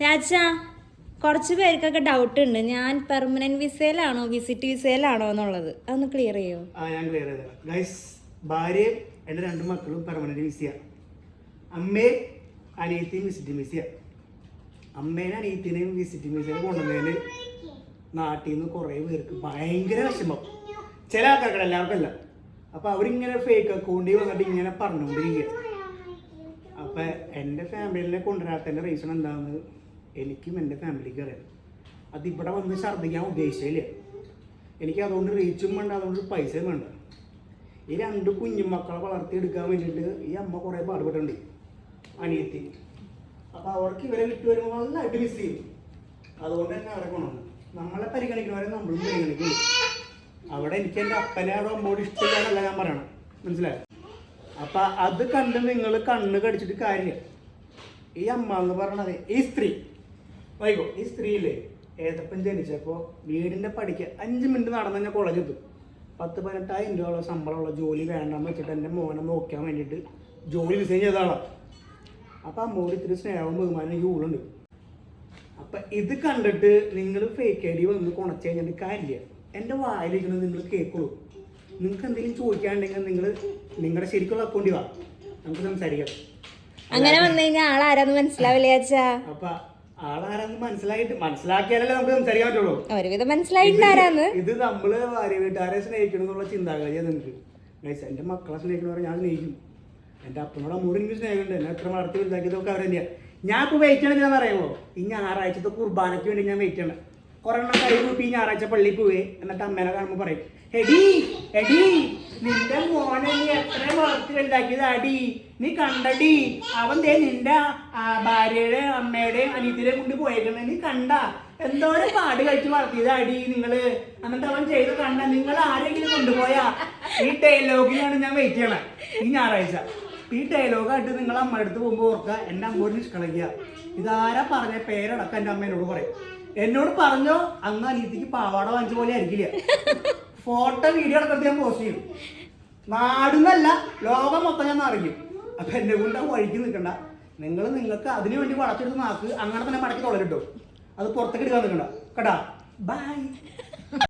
രാജ കുറച്ച് പേർക്കൊക്കെ ഡൗട്ട് ഉണ്ട്. ഞാൻ പെർമനന്റ് വിസയിലാണോ വിസിറ്റ് വിസയിലാണോ എന്നുള്ളത്? അതൊന്ന് ക്ലിയർ ചെയ്യോ? ആ ഞാൻ ക്ലിയർ ചെയ്തരാം ഗൈസ് ഭാര്യയും എന്റെ രണ്ട് മക്കളും പെർമനന്റ് വിസിയ അമ്മയും അനിയത്തിയും വിസിറ്റിംഗ് വിസിയ അമ്മേനെ അനിയത്തിനെയും വിസിറ്റിംഗ് വിസയിൽ കൊണ്ടുവന്നതിന് നാട്ടിൽ നിന്ന് കുറേ പേർക്ക് ഭയങ്കര വിഷമം. ചില ആൾക്കാർക്ക് എല്ലാവർക്കും അല്ല. അപ്പൊ അവരിങ്ങനെ ഫേക്ക് അക്കൗണ്ടിൽ വന്നിട്ട് ഇങ്ങനെ പറഞ്ഞുകൊണ്ടിരിക്കുക. അപ്പൊ എന്റെ ഫാമിലിനെ കൊണ്ടുവരാത്തതിന്റെ റീസൺ എന്താണെന്ന് എനിക്കും എന്റെ ഫാമിലിക്ക് അറിയാം. അത് ഇവിടെ വന്ന് ഛർദ്ദിക്കാൻ ഉദ്ദേശിച്ചില്ല എനിക്ക് അതുകൊണ്ട് റീച്ചും വേണ്ട അതുകൊണ്ട് പൈസയും വേണ്ട. ഈ രണ്ട് കുഞ്ഞുമക്കളെ വളർത്തിയെടുക്കാൻ വേണ്ടിയിട്ട് ഈ അമ്മ കുറേ പാടുപെട്ടുണ്ട് അനിയത്തി. അപ്പോൾ അവർക്ക് ഇവരെ വിട്ടു വരുമ്പോൾ നന്നായിട്ട് മിസ് ചെയ്യും. അതുകൊണ്ട് തന്നെ അവരെ കൊണ്ടു നമ്മളെ പരിഗണിക്കുന്നവരെ നമ്മളും പരിഗണിക്കുന്നു. അവിടെ എനിക്ക് എന്റെ അപ്പനെ അവിടെ അമ്മോട് ഇഷ്ടമില്ലാന്നല്ല ഞാൻ പറയണം മനസ്സിലായോ? അപ്പൊ അത് കണ്ട് നിങ്ങൾ കണ്ണ് കടിച്ചിട്ട് കാര്യമില്ല ഈ അമ്മ എന്ന് പറയണത് ഈ സ്ത്രീ. വൈകോ ഈ സ്ത്രീയില്ലേ? ഏതപ്പം ജനിച്ചപ്പോൾ വീടിന്റെ പഠിക്കുക അഞ്ച് മിനിറ്റ് നടന്നു കഴിഞ്ഞാൽ കോളേജ് എത്തും. പത്ത് പതിനെട്ടായിരം രൂപയുള്ള ശമ്പളമുള്ള ജോലി വേണ്ടെന്ന് വെച്ചിട്ട് എന്റെ മോനെ നോക്കാൻ വേണ്ടിയിട്ട് ജോലി റിസൈൻ ചെയ്തതാണ് അപ്പോൾ അമ്മോട് ഇത്തിരി സ്നേഹവും ബഹുമാനം കൂടുതലുണ്ട് അപ്പം ഇത് കണ്ടിട്ട് നിങ്ങൾ ഫേക്ക് ഐ ഡി വന്ന് കുണച്ച് കഴിഞ്ഞിട്ട് കാര്യമില്ല എന്റെ വായിലിരിക്കുന്നത് നിങ്ങൾ കേൾക്കുള്ളൂ. നിങ്ങൾക്ക് എന്തെങ്കിലും ചോദിക്കാണ്ടെങ്കിൽ നിങ്ങൾ നിങ്ങളുടെ ശരിക്കുള്ള അക്കൗണ്ടി വാ. നമുക്ക് സംസാരിക്കാം. അങ്ങനെ വന്നു കഴിഞ്ഞാൽ ആളാരാന്ന് മനസ്സിലാവില്ല അപ്പൊ ആളാരാന്ന് മനസ്സിലായിട്ട് മനസ്സിലാക്കിയാലല്ലേ നമുക്ക് സംസാരിക്കാൻ പറ്റുള്ളൂ. ഒരുവിധം മനസ്സിലായിട്ടാരാന്ന് ഇത് നമ്മൾ ഭാര്യ വീട്ടുകാരെ സ്നേഹിക്കണം എന്നുള്ള ചിന്താഗതിയാണ് നിങ്ങൾക്ക് എന്റെ മക്കളെ സ്നേഹിക്കണവരെ ഞാൻ സ്നേഹിക്കും. എന്റെ അപ്പനോട് അമ്മൂടെ എനിക്ക് സ്നേഹമുണ്ട്. എന്നെ എത്ര വളർത്തി വലുതാക്കിയതൊക്കെ അവരെന്നെയാണ് ഞാൻ ഇപ്പോൾ വെയിറ്റ് ചെയ്യണമെന്ന് പറയുമോ ഈ ഞായറാഴ്ചത്തെ കുർബാനയ്ക്ക് വേണ്ടി ഞാൻ വെയിറ്റ് ചെയ്യണം കുറെ എണ്ണം കൈ കൂട്ടി ഞായറാഴ്ച പള്ളിയിൽ പോവേ. എന്നിട്ട് അമ്മേനെ കാണുമ്പോൾ പറയും എടി എടി നിന്റെ മോനെ നീ എത്ര വളർത്തി ഉണ്ടാക്കിയതാടി നീ കണ്ടടി. അവൻ ദേ നിന്റെ ഭാര്യയുടെ അമ്മയുടെ അനിയത്തിനെ കൊണ്ട് പോയേക്കണേ നീ കണ്ട. എന്തോരം പാട് കഴിച്ച് വളർത്തിയത് അടി നിങ്ങൾ. എന്നിട്ട് അവൻ ചെയ്ത് കണ്ട നിങ്ങൾ ആരെങ്കിലും കൊണ്ടുപോയാ? ഈ ഡയലോഗിലാണ് ഞാൻ വെയിറ്റ് ചെയ്യണേ ഈ ഞായറാഴ്ച. ഈ ഡയലോഗായിട്ട് നിങ്ങൾ അമ്മയുടെ അടുത്ത് പോകുമ്പോൾ ഓർക്കുക എന്റെ അമ്മോട് നിഷ്കളയ്ക്കുക ഇതാരാ പറഞ്ഞ പേരടക്കം എന്റെ അമ്മേനോട് പറയും. എന്നോട് പറഞ്ഞോ അന്ന് അനിയത്തിക്ക് പാവാട വാങ്ങിച്ച പോലെ ആയിരിക്കില്ല? ഫോട്ടോ വീഡിയോ അടക്കത്തിൽ ഞാൻ പോസ്റ്റ് ചെയ്യും. നാടുന്നല്ല ലോകം മൊത്തം ഞാൻ അറിയും അപ്പൊ എന്നെ കൊണ്ട് വഴിക്ക് നിൽക്കണ്ട. നിങ്ങൾ നിങ്ങൾക്ക് അതിനു വേണ്ടി വളച്ചെടുത്ത് നാക്ക് അങ്ങനെ തന്നെ മടക്കി തുളരിട്ടോ അത് പുറത്തേക്ക് എടുക്കാൻ നിൽക്കണ്ട. കേട്ടാ. ബൈ